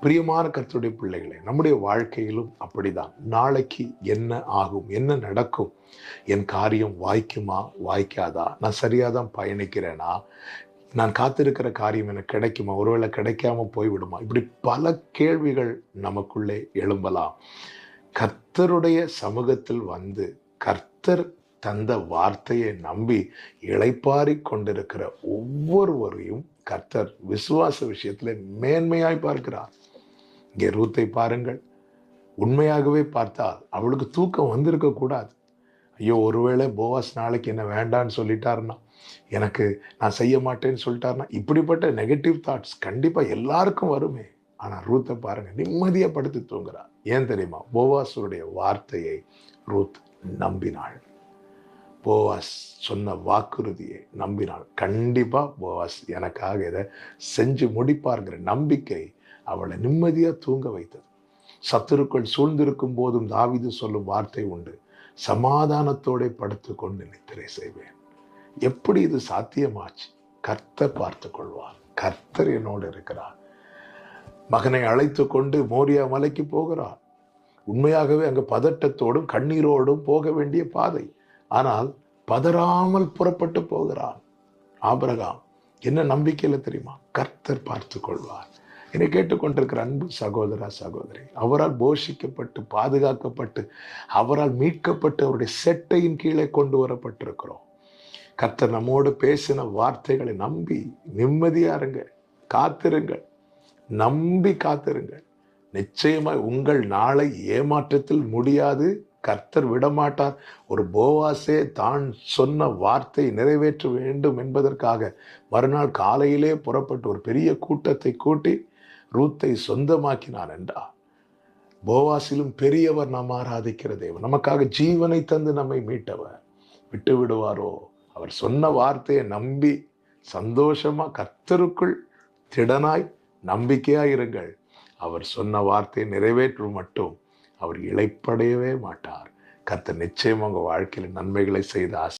பிரியமான கர்த்தருடைய பிள்ளைகளே நம்முடைய வாழ்க்கையிலும் அப்படிதான். நாளைக்கு என்ன ஆகும்? என்ன நடக்கும்? என் காரியம் வாய்க்குமா? வாய்க்காதா? நான் சரியாக தான் பயணிக்கிறேனா? நான் காத்திருக்கிற காரியம் எனக்கு கிடைக்குமா? ஒருவேளை கிடைக்காம போய்விடுமா? இப்படி பல கேள்விகள் நமக்குள்ளே எழும்பலாம். கர்த்தருடைய சமூகத்தில் வந்து கர்த்தர் தந்த வார்த்தையை நம்பி இழைப்பாரி கொண்டிருக்கிற ஒவ்வொருவரையும் கர்த்தர் விசுவாச விஷயத்தில் மேன்மையாய் பார்க்கிறார். இங்கே ரூத்தை பாருங்கள். உண்மையாகவே பார்த்தால் அவளுக்கு தூக்கம் வந்திருக்கக்கூடாது ஐயோ ஒருவேளை போவாஸ் நாளைக்கு என்ன வேண்டான்னு சொல்லிட்டாருன்னா எனக்கு நான் செய்ய மாட்டேன்னு சொல்லிட்டாருன்னா இப்படிப்பட்ட நெகட்டிவ் தாட்ஸ் கண்டிப்பாக எல்லாருக்கும் வருமே. ஆனால் ரூத்தை பாருங்கள் நிம்மதியாக படுத்து தூங்குறா. ஏன் தெரியுமா? போவாஸுடைய வார்த்தையை ரூத் நம்பினாள். போவாஸ் சொன்ன வாக்குறுதியை நம்பினாள். கண்டிப்பாக போவாஸ் எனக்காக இதை செஞ்சு முடிப்பாருங்கிற நம்பிக்கை அவளை நிம்மதியாக தூங்க வைத்தது. சத்துருக்கள் சூழ்ந்திருக்கும் போதும் தாவிது சொல்லும் வார்த்தை உண்டு. சமாதானத்தோட படுத்து கொண்டு நித்திரை செய்வேன். எப்படி இது சாத்தியமாச்சு? கர்த்தர் பார்த்து கொள்வார். கர்த்தர் என்னோடு இருக்கிறார். மகனை அழைத்து கொண்டு மோரியா மலைக்கு போகிறார். உண்மையாகவே அங்கே பதட்டத்தோடும் கண்ணீரோடும் போக வேண்டிய பாதை. ஆனால் பதறாமல் புறப்பட்டு போகிறான். ஆபரகாம் என்ன நம்பிக்கையில் தெரியுமா? கர்த்தர் பார்த்து கொள்வார். என்னை கேட்டுக்கொண்டிருக்கிற அன்பு சகோதரா சகோதரி. அவரால் போஷிக்கப்பட்டு பாதுகாக்கப்பட்டு அவரால் மீட்கப்பட்டு அவருடைய செட்டையின் கீழே கொண்டு வரப்பட்டிருக்கிறோம். கர்த்தர் நம்மோடு பேசின வார்த்தைகளை நம்பி நிம்மதியா இருங்க காத்திருங்கள். நம்பி காத்திருங்கள். நிச்சயமாய் உங்கள் நாளை ஏமாற்றத்தில் முடியாது. கர்த்தர் விடமாட்டார். ஒரு போவாசே தான் சொன்ன வார்த்தை நிறைவேற்ற வேண்டும் என்பதற்காக மறுநாள் காலையிலே புறப்பட்டு ஒரு பெரிய கூட்டத்தை கூட்டி ரூத்தை சொந்தமாக்கினான் என்றா போவாசிலும் பெரியவர் நாம் ஆராதிக்கிற தேவன். நமக்காக ஜீவனை தந்து நம்மை மீட்டவர். விட்டு விடுவாரோ? அவர் சொன்ன வார்த்தையை நம்பி சந்தோஷமா கர்த்தருக்குள் திடனாய் நம்பிக்கையா இருங்கள். அவர் சொன்ன வார்த்தையை நிறைவேற்றும் மட்டும் அவர் இழைப்படையவே மாட்டார். கத்த நிச்சயம் உங்க வாழ்க்கையில் நன்மைகளை செய்து ஆசை